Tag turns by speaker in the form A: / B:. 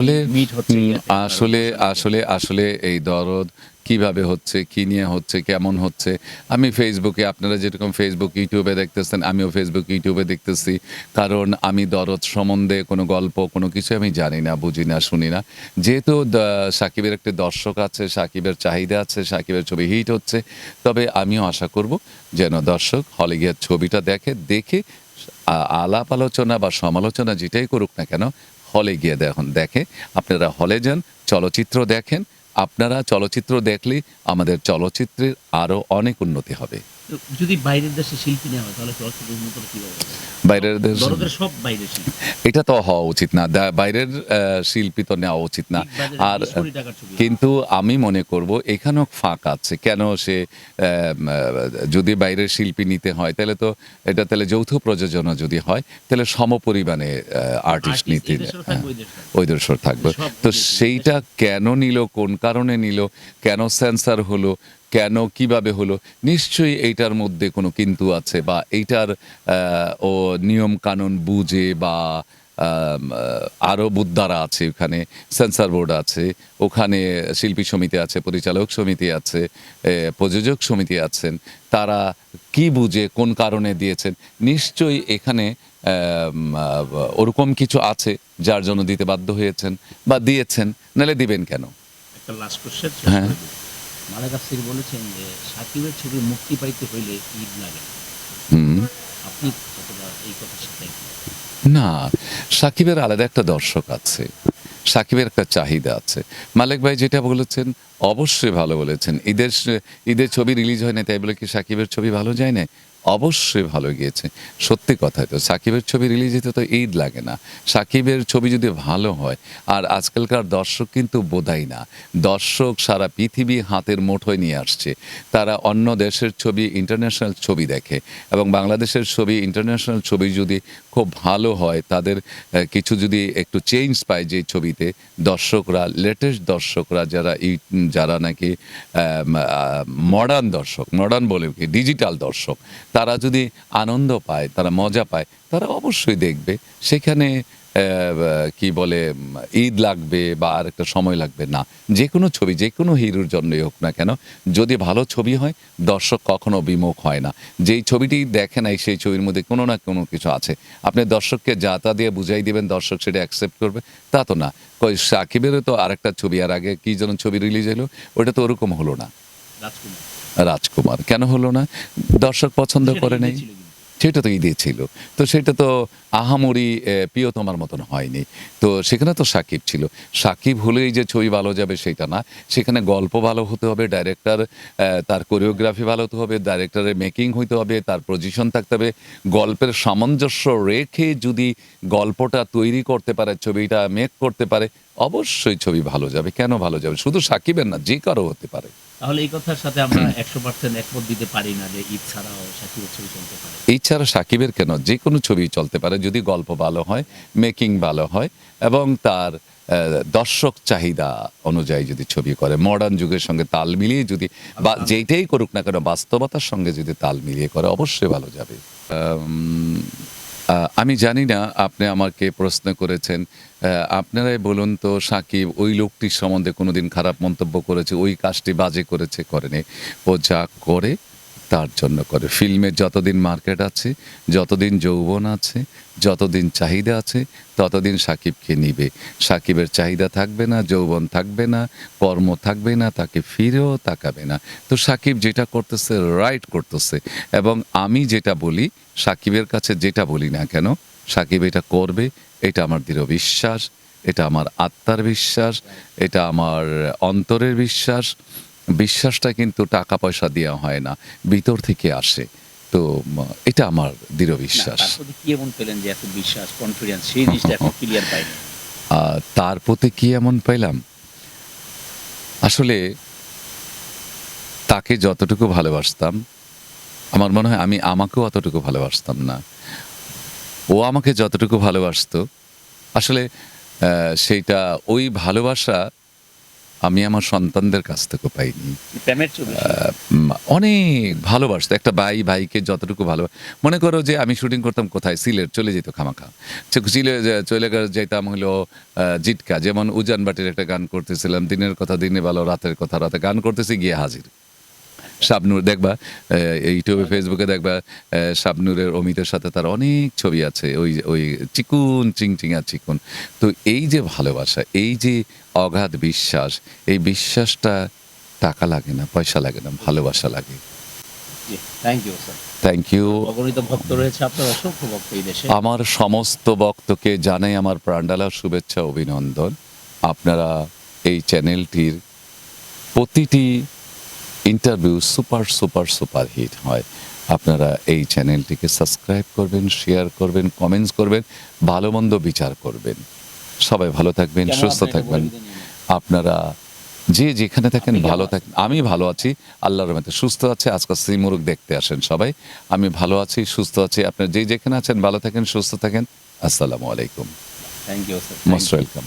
A: আসলে। আসলে আসলে আসলে এই দরদ কীভাবে হচ্ছে কি নিয়ে হচ্ছে কেমন হচ্ছে? আমি ফেসবুকে আপনারা যেরকম ফেসবুক ইউটিউবে দেখতেছেন আমিও ফেসবুক ইউটিউবে দেখতেছি। কারণ আমি দরদ সম্বন্ধে কোনো গল্প কোনো কিছু আমি জানি না বুঝি না শুনি না। যেহেতু সাকিবের একটি দর্শক আছে সাকিবের চাহিদা আছে সাকিবের ছবি হিট হচ্ছে তবে আমিও আশা করব যেন দর্শক হলে গিয়ে ছবিটা দেখে দেখে আলাপ আলোচনা বা সমালোচনা যেটাই করুক না কেন হলে গিয়ে দেখুন, দেখে আপনারা হলে যান, চলচ্চিত্র দেখেন। আপনারা চলচ্চিত্র দেখলে আমাদের চলচ্চিত্রের আরও অনেক উন্নতি হবে।
B: যদি বাইরের দেশে শিল্পী নেওয়া হয় তাহলে চলচ্চিত্র উন্নত কীভাবে?
A: বাইরের দেশ
B: সব বাইরের শিল্পী।
A: এটা তো হওয়া উচিত না। বাইরের শিল্পী তো নেওয়া উচিত না। আর
B: 20 কোটি টাকার ছবি।
A: কিন্তু আমি মনে করব এখানেও ফাঁক আছে। কেন সে যদি বাইরের শিল্পী নিতে হয় তাহলে তো এটা তাহলে যৌথ প্রযোজনা যদি হয় তাহলে সমপরিমাণে আর্টিস্ট নিতে
B: থাকবে। ওই
A: দর্শক থাকবে। তো সেইটা কেন নিল কোন কারণে নিল কেন সেন্সার হলো কেন কীভাবে হলো নিশ্চয়ই এইটার মধ্যে কোনো কিন্তু আছে বা এইটার ও নিয়ম কানুন বুঝে বা আরও বুদ্ধারা আছে ওখানে সেন্সার বোর্ড আছে ওখানে শিল্পী সমিতি আছে পরিচালক সমিতি আছে প্রযোজক সমিতি আছেন তারা কি বুঝে কোন কারণে দিয়েছেন নিশ্চয়ই এখানে ওরকম কিছু আছে যার জন্য দিতে বাধ্য হয়েছেন বা দিয়েছেন নাহলে দিবেন কেন
B: একটা লাস্ট
A: হ্যাঁ।
B: মালেক আফসির বলেছেন যে সাকিবের ছবি মুক্তি পাইতে হইলে ঈদ লাগে। আপনি কতটা এই কথার সাথে
A: না সাকিবের আলাদা একটা দর্শক আছে সাকিবের একটা চাহিদা আছে। মালিক ভাই যেটা বলেছেন অবশ্যই ভালো বলেছেন। ঈদের ঈদের ছবি রিলিজ হয় না তাই বলে কি সাকিবের ছবি ভালো যায় না অবশ্যই ভালো গিয়েছে। সত্যি কথাই তো, সাকিবের ছবি রিলিজ হতে তো ঈদ লাগে না। সাকিবের ছবি যদি ভালো হয়, আর আজকালকার দর্শক কিন্তু বোধাই না। দর্শক সারা পৃথিবী হাতের মুঠোয় নিয়ে আসছে। তারা অন্য দেশের ছবি ইন্টারন্যাশনাল ছবি দেখে। এবং বাংলাদেশের ছবি ইন্টারন্যাশনাল ছবি যদি খুব ভালো হয়, তাদের কিছু যদি একটু চেঞ্জ পায় যে ছবিতে, দর্শকরা লেটেস্ট দর্শকরা যারা যারা নাকি মডার্ন দর্শক মডার্ন বলে কি ডিজিটাল দর্শক তারা যদি আনন্দ পায়, তারা মজা পায়, তারা অবশ্যই দেখবে। সেখানে কি বলে, ঈদ লাগবে বা আর একটা সময় লাগবে, না। যে কোনো ছবি যে কোনো হিরোর জন্যই হোক না কেন, যদি ভালো ছবি হয়, দর্শক কখনো বিমুখ হয় না। যেই ছবিটি দেখে নাই, সেই ছবির মধ্যে কোনো না কোনো কিছু আছে। আপনি দর্শককে যা তা দিয়ে বুঝাই দিবেন, দর্শক সেটা অ্যাকসেপ্ট করবে, তা তো না। কই, সাকিবেরও তো আরেকটা ছবি, আর আগে কী যেন ছবি রিলিজ হলো, ওটা তো ওরকম হলো না।
B: রাজকুমার।
A: কেন হলো না? দর্শক পছন্দ করে নাই। সেটা তো ঈদে ছিল। তো সেটা তো আহামরি আহ, প্রিয়তমার মতন হয়নি। তো সেখানে তো সাকিব ছিল। সাকিব হলেই যে ছবি ভালো যাবে সেটা না। সেখানে গল্প ভালো হতে হবে ডাইরেক্টর তার কোরিওগ্রাফি ভালো হতে হবে ডাইরেক্টরের মেকিং হইতে হবে তার পজিশন থাকতে হবে। গল্পের সামঞ্জস্য রেখে যদি গল্পটা তৈরি করতে পারে ছবিটা মেক করতে পারে অবশ্যই ছবি ভালো যাবে। কেন ভালো যাবে? শুধু সাকিবের না যে কারও হতে পারে।
B: তাহলে এই কথার সাথে আমরা একশো পার্সেন্ট একমত দিতে পারি না যে ঈদ ছাড়াও সাকিবের ছবি চলতে পারে।
A: এছাড়া সাকিবের কেন? যে কোনো ছবি চলতে পারে যদি গল্প ভালো হয় মেকিং ভালো হয় এবং তার দর্শক চাহিদা অনুযায়ী যদি ছবি করে। মডার্ন যুগের সঙ্গে তাল মিলিয়ে যদি বা যেইটাই করুক না কেন বাস্তবতার সঙ্গে যদি তাল মিলিয়ে করে অবশ্যই ভালো যাবে। আমি জানি না, আপনি আমাকে প্রশ্ন করেছেন। আপনারাই বলুন তো, সাকিব, ওই লোকটির সম্বন্ধে কোনোদিন খারাপ মন্তব্য করেছে, ওই কাজটি বাজে করেছে, করেনি। ও যা করে, তার জন্য করে। ফিল্মের যতদিন মার্কেট আছে, যতদিন যৌবন আছে, যতদিন চাহিদা আছে, ততদিন সাকিবকে নিবে। সাকিবের চাহিদা থাকবে না, যৌবন থাকবে না, কর্ম থাকবে না, তাকে ফিরেও তাকাবে না। তো সাকিব যেটা করতেছে, রাইট করতেছে। এবং আমি যেটা বলি সাকিবের কাছে যেটা বলি না কেন সাকিব এটা করবে এটা আমার দৃঢ় বিশ্বাস এটা আমার আত্মার বিশ্বাস এটা আমার অন্তরের বিশ্বাস। বিশ্বাসটা কিন্তু টাকা পয়সা দেওয়া হয় না ভিতর থেকে আসে। তো এটা আমার দৃঢ় বিশ্বাস।
B: তার প্রতি কি এমন
A: পেলাম? আসলে তাকে যতটুকু ভালোবাসতাম আমার মনে হয় আমি আমাকেও অতটুকু ভালোবাসতাম না। ও আমাকে যতটুকু ভালোবাসতো আসলে সেইটা ওই ভালোবাসা আমি আমার সন্তানদের কাছ থেকে পাইনি। অনেক ভালোবাসতো। একটা ভাই ভাইকে যতটুকু ভালো মনে করো যে আমি শুটিং করতাম কোথায়? সিলেট চলে যেত খামাখা। সিলে চলে যেতাম হলো আহ, জিটকা। যেমন উজান বাটির একটা গান করতেছিলাম দিনের কথা দিনে ভালো রাতের কথা রাতে গান করতেছি গিয়ে হাজির। শাবনুর দেখবা ইউটিউবে ফেসবুকে দেখবা শাবনুরের অমিতের সাথে তার অনেক ছবি আছে ওই ওই চিকুন চিংচিঙা চিকুন। তো এই যে ভালোবাসা এই যে অগাধ বিশ্বাস এই বিশ্বাসটা টাকা লাগে না পয়সা লাগে না ভালোবাসা লাগে।
B: Thank you sir
A: thank you
B: অগণিত ভক্ত রয়েছে আপনার অসংখ্য ভক্ত এই দেশে।
A: আমার সমস্ত ভক্তকে জানাই আমার প্রাণডালা শুভেচ্ছা অভিনন্দন। আপনারা এই চ্যানেলটির প্রতিটি interview super super super hit হয়। আপনারা এই চ্যানেলটিকে সাবস্ক্রাইব করবেন শেয়ার করবেন কমেন্টস করবেন ভালো মন্দ বিচার করবেন। সবাই ভালো থাকবেন সুস্থ থাকবেন। আপনারা যে যেখানে থাকেন ভালো? থাকেন আমি ভালো আছি আল্লাহর রহমতে সুস্থ আছে। আজকাল শ্রীমুরুখ দেখতে আসেন সবাই। আমি ভালো আছি সুস্থ আছি। আপনার যে যেখানে আছেন ভালো থাকেন সুস্থ থাকেন। আসসালামু আলাইকুম।
B: Thank you
A: most welcome